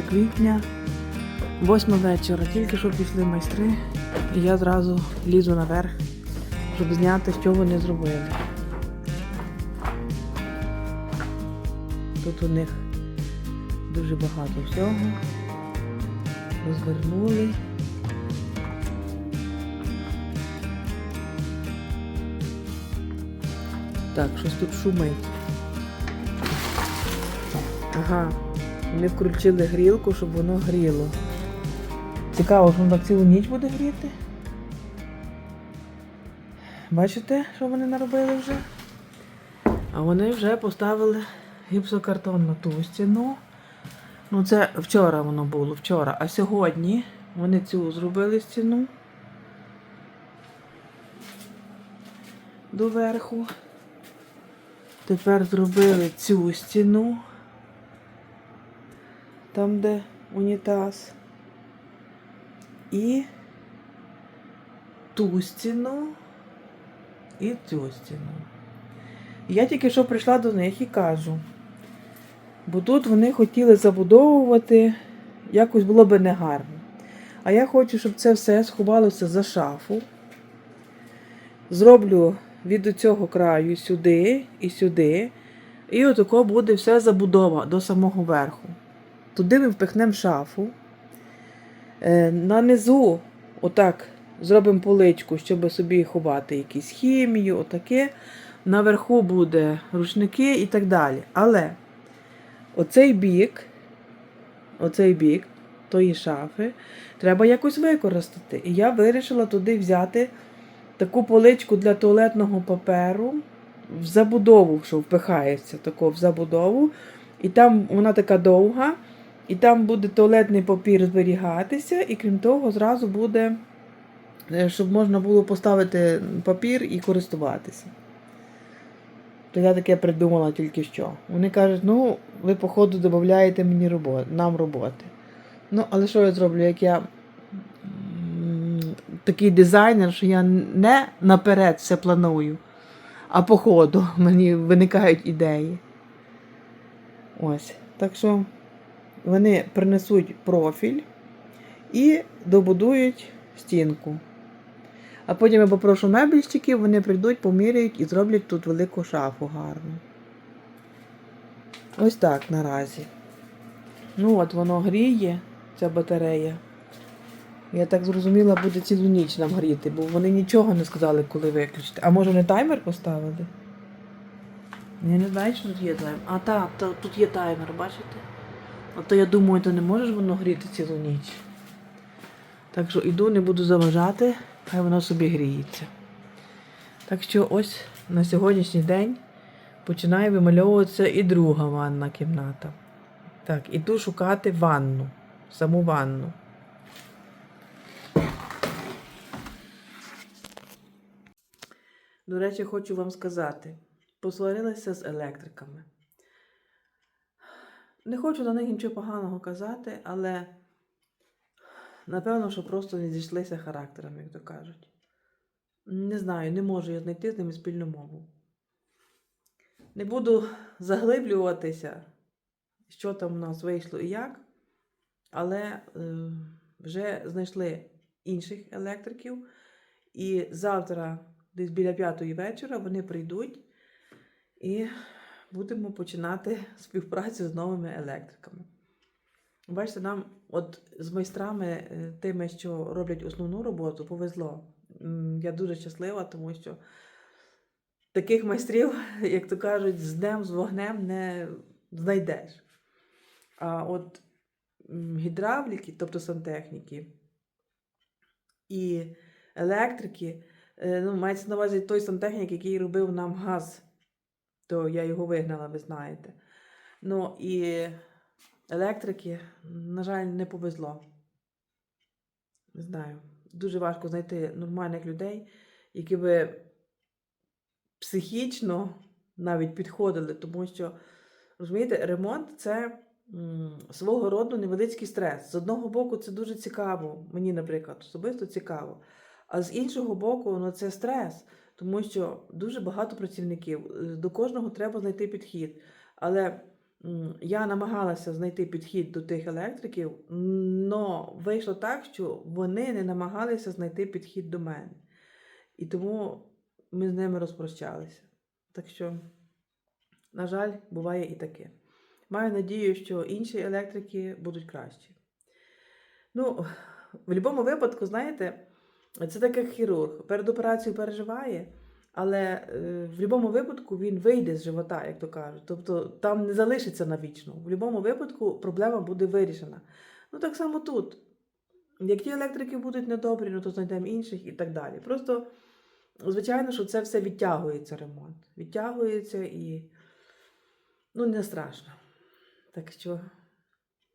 квітня, 8 вечора. Тільки що пішли майстри, і я зразу лізу наверх, щоб зняти, що вони зробили. Тут у них дуже багато всього. Розвернули. Так, щось тут шумить. Ага. Вони включили грілку, щоб воно гріло. Цікаво, воно так цілу ніч буде гріти. Бачите, що вони наробили вже? А вони вже поставили гіпсокартон на ту стіну. Ну, це вчора воно було, вчора. А сьогодні вони цю зробили стіну. Доверху. Тепер зробили цю стіну. Там, де унітаз. І ту стіну. І цю стіну. Я тільки що прийшла до них і кажу. Бо тут вони хотіли забудовувати, якось було би негарно. А я хочу, щоб це все сховалося за шафу. Зроблю від цього краю сюди і сюди. І отако буде вся забудова до самого верху. Туди ми впихнемо шафу. Е, На низу, отак, зробимо поличку, щоб собі ховати якісь хімію, отаке. Наверху буде рушники і так далі. Але оцей бік, оцей бік тої шафи, треба якось використати. І я вирішила туди взяти таку поличку для туалетного паперу в забудову, що впихається тако в забудову. І там вона така довга, і там буде туалетний папір зберігатися, і крім того, зразу буде, е, щоб можна було поставити папір і користуватися. То я таке придумала тільки що. Вони кажуть, ну, ви, походу, додаєте мені роботи, нам роботи. Ну, але що я зроблю, як я такий дизайнер, що я не наперед все планую, а по ходу мені виникають ідеї. Ось. Так що вони принесуть профіль і добудують стінку. А потім я попрошу мебельщиків, вони прийдуть, поміряють і зроблять тут велику шафу гарну. Ось так наразі. Ну от воно гріє, ця батарея. Я так зрозуміла, буде цілу ніч нам гріти, бо вони нічого не сказали, коли виключити. А може вони таймер поставили? Я не знаю, що тут є таймер. А так, тут є таймер, бачите? А то я думаю, то не може ж воно гріти цілу ніч. Так що іду, не буду заважати, хай воно собі гріється. Так що ось на сьогоднішній день починає вимальовуватися і друга ванна кімната. Так, іду шукати ванну, саму ванну. До речі, хочу вам сказати, посварилася з електриками. Не хочу на них нічого поганого казати, але напевно, що просто не зійшлися характерами, як то кажуть. Не знаю, не можу я знайти з ними спільну мову. Не буду заглиблюватися, що там у нас вийшло і як, але е, вже знайшли інших електриків, і завтра, десь біля п'ятої вечора, вони прийдуть і будемо починати співпрацю з новими електриками. Бачите, нам от з майстрами, е, тими, що роблять основну роботу, повезло. Я дуже щаслива, тому що таких майстрів, як то кажуть, з днем, з вогнем не знайдеш. А от гідравліки, тобто сантехніки і електрики, е, ну, мається на увазі той сантехнік, який робив нам газ, то я його вигнала, ви знаєте. Ну і електрики, на жаль, не повезло. Не знаю. Дуже важко знайти нормальних людей, які би психічно навіть підходили, тому що, розумієте, ремонт це свого роду невеличкий стрес. З одного боку, це дуже цікаво, мені, наприклад, особисто цікаво. А з іншого боку, ну, це стрес, тому що дуже багато працівників, е, до кожного треба знайти підхід. Але я намагалася знайти підхід до тих електриків, але вийшло так, що вони не намагалися знайти підхід до мене. І тому ми з ними розпрощалися. Так що, на жаль, буває і таке. Маю надію, що інші електрики будуть кращі. Ну, в будь-якому випадку, знаєте, це так як хірург. Перед операцією переживає, але е, в будь-якому випадку він вийде з живота, як то кажуть. Тобто там не залишиться навічно. В будь-якому випадку проблема буде вирішена. Ну, так само тут. Як ті електрики будуть недобрі, ну то знайдемо інших і так далі. Просто, звичайно, що це все відтягується ремонт. Відтягується і ну, не страшно. Так що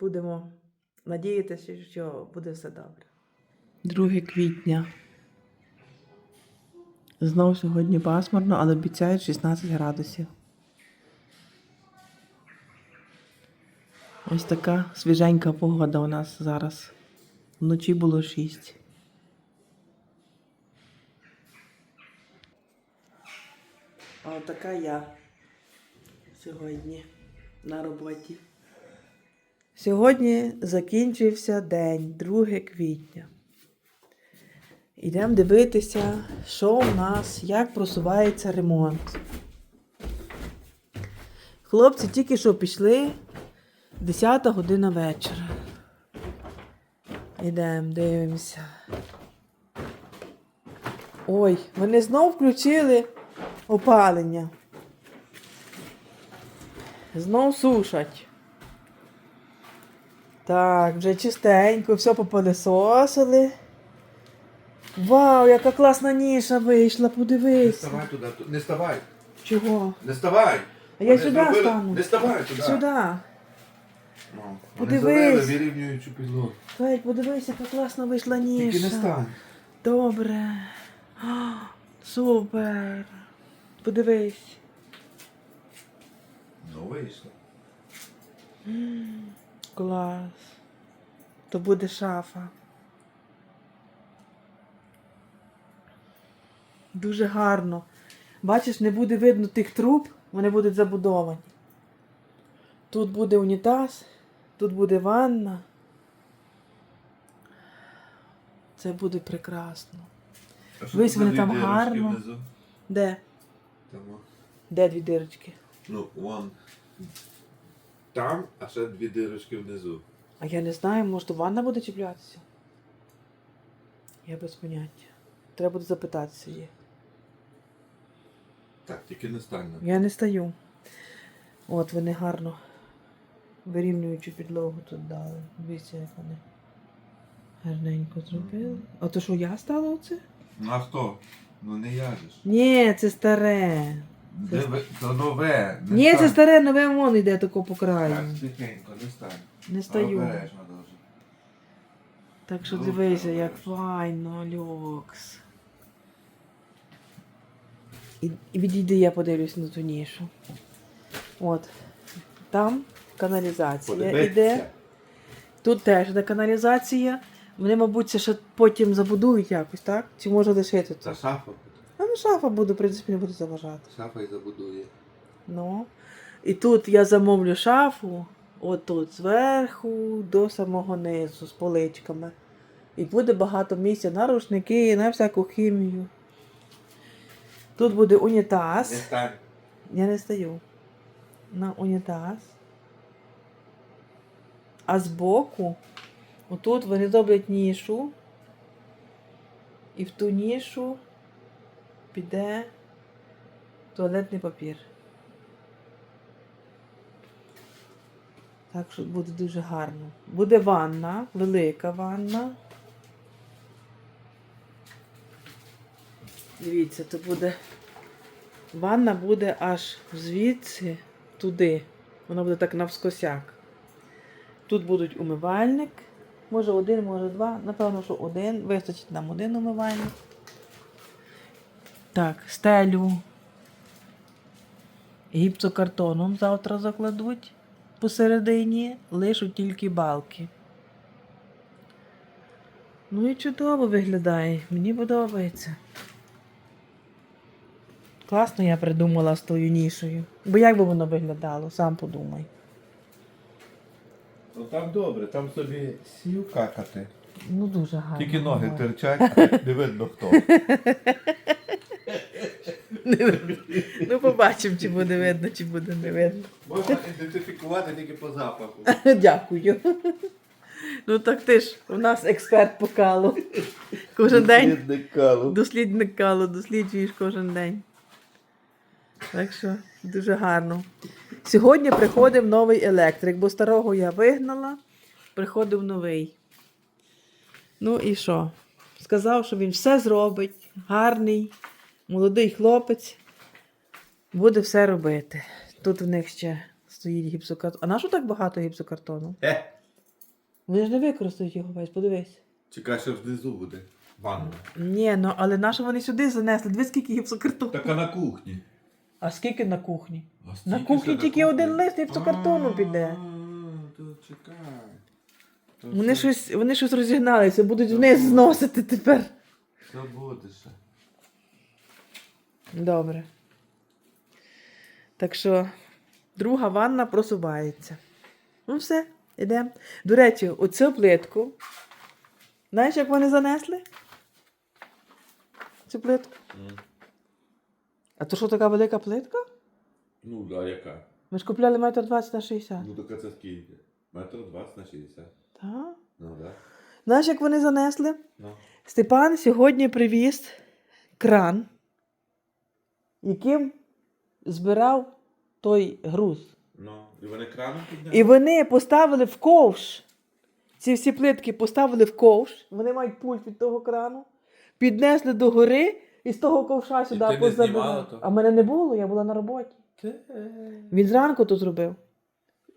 будемо надіятися, що буде все добре. 2 квітня. Знову сьогодні пасмурно, але обіцяють 16 градусів. Ось така свіженька погода у нас зараз. Вночі було 6. А така я сьогодні на роботі. Сьогодні закінчився день, 2 квітня. Йдемо дивитися, що у нас, як просувається ремонт. Хлопці тільки що пішли 10 година вечора. Йдемо, дивимося. Ой, вони знов включили опалення. Знов сушать. Так, вже чистенько, все попилисосили. Вау, яка класна ніша вийшла, Не подивись. ставай туди, ту- не ставай, Чого? не ставай. А я Вони сюди зробили- стану. Не ставай туди. Сюди. Ну, Вони Подивись. вирівнюючу підлогу. Федь, подивись, яка класна вийшла ніша. Тільки не стань. Добре. А, супер. Подивись. Ну вийшло. Клас. То буде шафа. Дуже гарно. Бачиш, не буде видно тих труб, вони будуть забудовані. Тут буде унітаз, тут буде ванна. Це буде прекрасно. Вись вони там гарно. внизу? Де? Там. Де дві дирочки? ну, вон. Там, а ще дві дирочки внизу. А я не знаю, може то ванна буде чіплятися? Я без поняття. Треба буде запитатися її. Так, тільки не стань. Я не стою. От вони гарно вирівнюючу підлогу тут дали. Дивіться, як вони гарненько зробили. А то що я стала оце? Ну а хто? Ну не я ж. Ні, це старе. Це Де То нове. не Ні, це старе нове вон йде тако по краю. Так, тихенько, не стань. Не стою. Обережно дуже. Так що дивися, як файно, люкс. І, відійди, я подивлюсь на ту нішу. От. Там каналізація йде. Тут теж йде каналізація. Вони, мабуть, це ще потім забудують якось, так? Чи може лишити Та це? шафа. буде. А ну шафа буде, в принципі, не буде заважати. Шафа і забудує. Ну. І тут я замовлю шафу, от тут зверху до самого низу з поличками. І буде багато місця на рушники, на всяку хімію. Тут буде унітаз. стань. Я не стою. На унітаз. А збоку, отут вони зроблять нішу. І в ту нішу піде туалетний папір. Так що буде дуже гарно. Буде ванна, велика ванна. Дивіться, то буде. Ванна буде аж звідси туди. Вона буде так навскосяк. Тут будуть умивальник. Може один, може два. Напевно, що один. Вистачить нам один умивальник. Так, стелю. Гіпсокартоном завтра закладуть посередині, лишуть тільки балки. Ну і чудово виглядає. Мені подобається. Класно я придумала з тою нішою. Бо як би воно виглядало, сам подумай. Ну там добре, там собі сів какати. Ну дуже гарно. Тільки ноги Ой. терчать, не видно хто. Ну побачимо, чи буде видно, чи буде не видно. Можна ідентифікувати тільки по запаху. Дякую. Ну так ти ж у нас експерт по калу. Кожен день Дослідник калу. дослідник калу, досліджуєш кожен день. Так що дуже гарно. Сьогодні приходив новий електрик, бо старого я вигнала, приходив новий. Ну і що? Сказав, що він все зробить, гарний, молодий хлопець, буде все робити. Тут в них ще стоїть гіпсокартон. А на що так багато гіпсокартону? Е, Вони ж не використають його весь, подивись. чекай, що внизу буде. Ванна. Ні, ну але на що вони сюди занесли? Дивись, скільки гіпсокартону. Так а на кухні. А скільки на кухні? А На кухні ще тільки один кухні? лист гіпсокартону піде. А, То чекай. То Вони щось, вони щось розігналися, будуть вниз зносити тепер. Буде ще. Добре. Так що друга ванна просувається. Ну все, йдемо. До речі, оцю плитку. Знаєш, як вони занесли? Цю плитку. А то що така велика плитка? Ну, да, яка? Ми ж купляли метр двадцять на 60. Ну, така це скільки? Метр двадцять на шістдесят. Так. Ну, да. Знаєш, як вони занесли? Ну. Степан сьогодні привіз кран, яким збирав той груз. Ну, і вони краном підняли? І вони поставили в ковш. Ці всі плитки поставили в ковш. Вони мають пульт від того крану, піднесли до гори і з того ковша сюди ти не то? А мене не було, я була на роботі. Він зранку то зробив.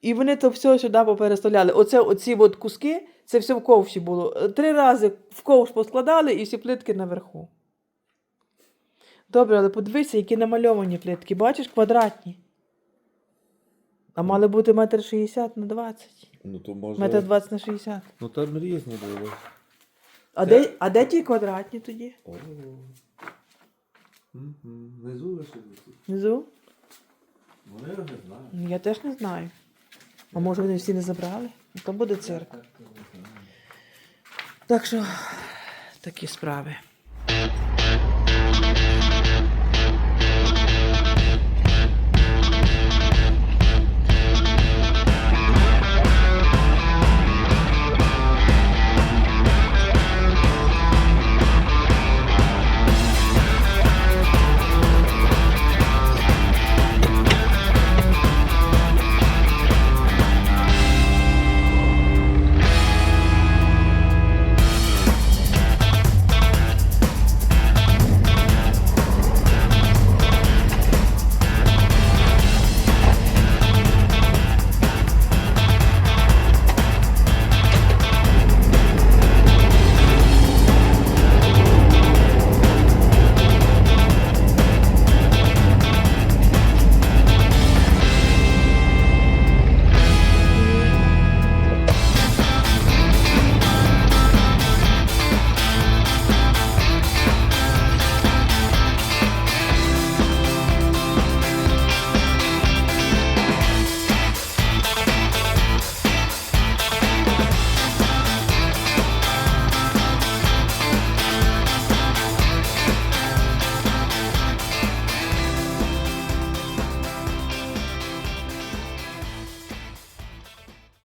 І вони то все сюди попереставляли. Оце, оці от куски, це все в ковші було. Три рази в ковш поскладали і всі плитки наверху. Добре, але подивися, які намальовані плитки. Бачиш, квадратні. А мали бути метр шістдесят на 20. Ну, то може... Метр 20 на 60. Ну, там різні були. А, Це- де, а де ті квадратні тоді? О. Внизу лише висить. Внизу? Вони його не знають. Ну, Я теж не знаю. А може вони всі не забрали? Ну, То буде знаю. Так що такі справи.